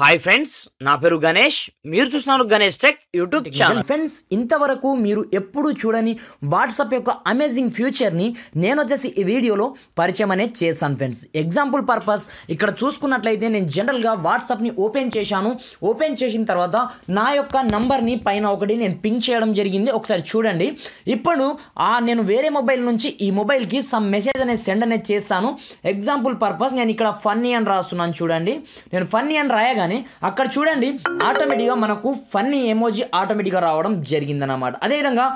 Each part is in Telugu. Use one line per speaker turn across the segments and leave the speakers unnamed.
హాయ్ ఫ్రెండ్స్ నా పేరు గణేష్. మీరు చూస్తున్నారు Ganesh tech YouTube channel.
Friends ఇంతవరకు మీరు ఎప్పుడు చూడని వాట్సాప్ యొక్క అమేజింగ్ ఫ్యూచర్ని నేను వచ్చేసి ఈ వీడియోలో పరిచయం అనేది చేశాను ఫ్రెండ్స్. ఎగ్జాంపుల్ పర్పస్ ఇక్కడ చూసుకున్నట్లయితే నేను జనరల్గా వాట్సాప్ని ఓపెన్ చేశాను. ఓపెన్ చేసిన తర్వాత నా యొక్క నంబర్ని పైన ఒకటి నేను పింక్ చేయడం జరిగింది. ఒకసారి చూడండి. ఇప్పుడు ఆ నేను వేరే మొబైల్ నుంచి ఈ మొబైల్కి సమ్ మెసేజ్ అనేది సెండ్ అనేది చేస్తాను ఎగ్జాంపుల్ పర్పస్ నేను ఇక్కడ ఫన్నీ అని రాస్తున్నాను చూడండి. నేను ఫన్నీ అని రాయగానే అక్కడ చూడండి ఆటోమేటిక్గా మనకు ఫన్నీ ఎమోజీ ఆటోమేటిక్గా రావడం జరిగిందన్నమాట. అదేవిధంగా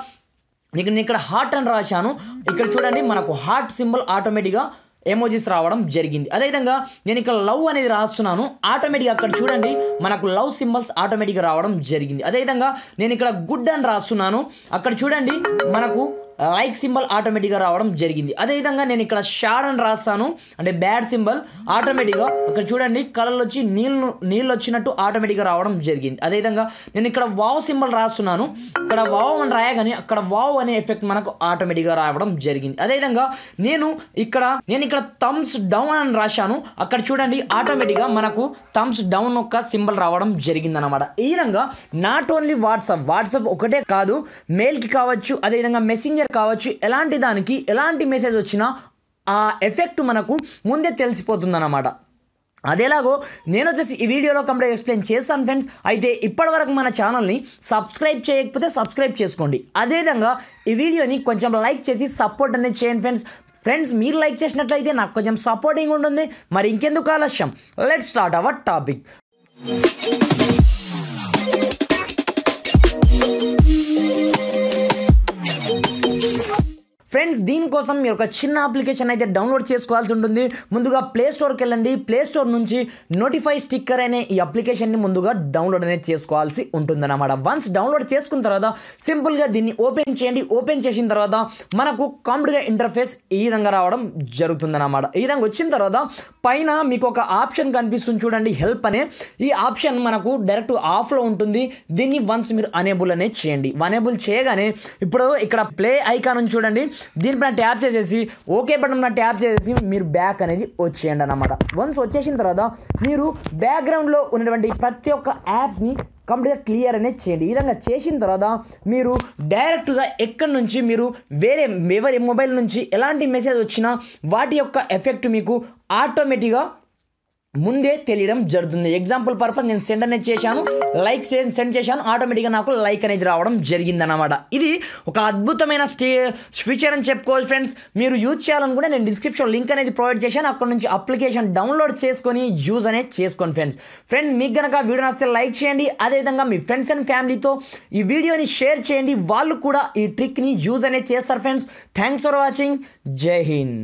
నీకు నేను ఇక్కడ హార్ట్ అని రాశాను. ఇక్కడ చూడండి మనకు హార్ట్ సింబల్ ఆటోమేటిక్గా ఎమోజీస్ రావడం జరిగింది. అదేవిధంగా నేను ఇక్కడ లవ్ అనేది రాస్తున్నాను. ఆటోమేటిక్గా అక్కడ చూడండి మనకు లవ్ సింబల్స్ ఆటోమేటిక్గా రావడం జరిగింది. అదేవిధంగా నేను ఇక్కడ గుడ్ అని రాస్తున్నాను. అక్కడ చూడండి మనకు లైక్ సింబల్ ఆటోమేటిక్గా రావడం జరిగింది. అదేవిధంగా నేను ఇక్కడ షాడ్ అని రాస్తాను. అంటే బ్యాడ్ సింబల్ ఆటోమేటిక్గా ఇక్కడ చూడండి కలర్లు వచ్చి నీళ్ళు నీళ్ళు వచ్చినట్టు ఆటోమేటిక్గా రావడం జరిగింది. అదేవిధంగా నేను ఇక్కడ వావ్ సింబల్ రాస్తున్నాను. ఇక్కడ వావ్ అని రాయగానే అక్కడ వావ్ అనే ఎఫెక్ట్ మనకు ఆటోమేటిక్గా రావడం జరిగింది. అదేవిధంగా నేను ఇక్కడ నేను ఇక్కడ థమ్స్ డౌన్ అని రాశాను. అక్కడ చూడండి ఆటోమేటిక్గా మనకు థమ్స్ డౌన్ ఒక సింబల్ రావడం జరిగింది అనమాట ఈ విధంగా నాట్ ఓన్లీ వాట్సాప్ వాట్సాప్ ఒకటే కాదు మెయిల్కి కావచ్చు అదేవిధంగా మెసెంజర్ కావచ్చు ఎలాంటి దానికి ఎలాంటి మెసేజ్ వచ్చినా ఆ ఎఫెక్ట్ మనకు ముందే తెలిసిపోతుందన్నమాట. అదేలాగో నేను వచ్చేసి ఈ వీడియోలో కంప్లీట్ ఎక్స్ప్లెయిన్ చేస్తాను ఫ్రెండ్స్ అయితే ఇప్పటివరకు మన ఛానల్ని సబ్స్క్రైబ్ చేయకపోతే సబ్స్క్రైబ్ చేసుకోండి. అదేవిధంగా ఈ వీడియోని కొంచెం లైక్ చేసి సపోర్ట్ అనేది చేయండి ఫ్రెండ్స్ ఫ్రెండ్స్ మీరు లైక్ చేసినట్లయితే నాకు కొంచెం సపోర్టింగ్ ఉంటుంది. మరి ఇంకెందుకు ఆలస్యం? Let start our topic friends దీనికోసం మీరు ఒక చిన్న అప్లికేషన్ అయితే డౌన్లోడ్ చేసుకోవాల్సి ఉంటుంది. ముందుగా ప్లే స్టోర్కి వెళ్ళండి. ప్లే స్టోర్ నుంచి నోటిఫై స్టిక్కర్ అనే ఈ అప్లికేషన్ని ముందుగా డౌన్లోడ్ అనేది చేసుకోవాల్సి ఉంటుందన్నమాట. వన్స్ డౌన్లోడ్ చేసుకున్న తర్వాత సింపుల్గా దీన్ని ఓపెన్ చేయండి. ఓపెన్ చేసిన తర్వాత మనకు కాంప్యూటర్గా ఇంటర్ఫేస్ ఈ విధంగా రావడం జరుగుతుందన్నమాట. ఈ విధంగా వచ్చిన తర్వాత పైన మీకు ఒక ఆప్షన్ కనిపిస్తుంది చూడండి. హెల్ప్ అనే. ఈ ఆప్షన్ మనకు డైరెక్ట్ ఆఫ్లో ఉంటుంది. దీన్ని వన్స్ మీరు అనేబుల్ అనేది చేయండి. అనేబుల్ చేయగానే ఇప్పుడు ఇక్కడ ప్లే ఐకాన్ చూడండి. దీనిపైన ట్యాప్ చేసేసి ఓకే బటన్ ట్యాప్ చేసేసి మీరు బ్యాక్ అనేది వచ్చేయండి అనమాట వన్స్ వచ్చేసిన తర్వాత మీరు బ్యాక్గ్రౌండ్లో ఉన్నటువంటి ప్రతి ఒక్క యాప్ని కంప్లీట్గా క్లియర్ అనేది చేయండి. ఈ విధంగా చేసిన తర్వాత మీరు డైరెక్ట్గా ఎక్కడి నుంచి మీరు వేరే ఎవరి మొబైల్ నుంచి ఎలాంటి మెసేజ్ వచ్చినా వాటి యొక్క ఎఫెక్ట్ మీకు ఆటోమేటిక్గా ముందే తెలియడం జరుగుతుంది. ఎగ్జాంపుల్ పర్పస్ నేను సెండ్ అనేది చేశాను. లైక్ సెండ్ చేశాను. ఆటోమేటిక్గా నాకు లైక్ అనేది రావడం జరిగిందన్నమాట. ఇది ఒక అద్భుతమైన స్టే ఫీచర్ అని చెప్పుకోవచ్చు ఫ్రెండ్స్ మీరు యూజ్ చేయాలనుకుంటే నేను డిస్క్రిప్షన్ లింక్ అనేది ప్రొవైడ్ చేశాను. అక్కడ నుంచి అప్లికేషన్ డౌన్లోడ్ చేసుకొని యూజ్ అనేది చేసుకోండి ఫ్రెండ్స్ ఫ్రెండ్స్ మీకు కనుక వీడియో నచ్చితే లైక్ చేయండి. అదేవిధంగా మీ ఫ్రెండ్స్ అండ్ ఫ్యామిలీతో ఈ వీడియోని షేర్ చేయండి. వాళ్ళు కూడా ఈ ట్రిక్ని యూజ్ అనేది చేస్తారు ఫ్రెండ్స్ థ్యాంక్స్ ఫర్ వాచింగ్ జై హింద్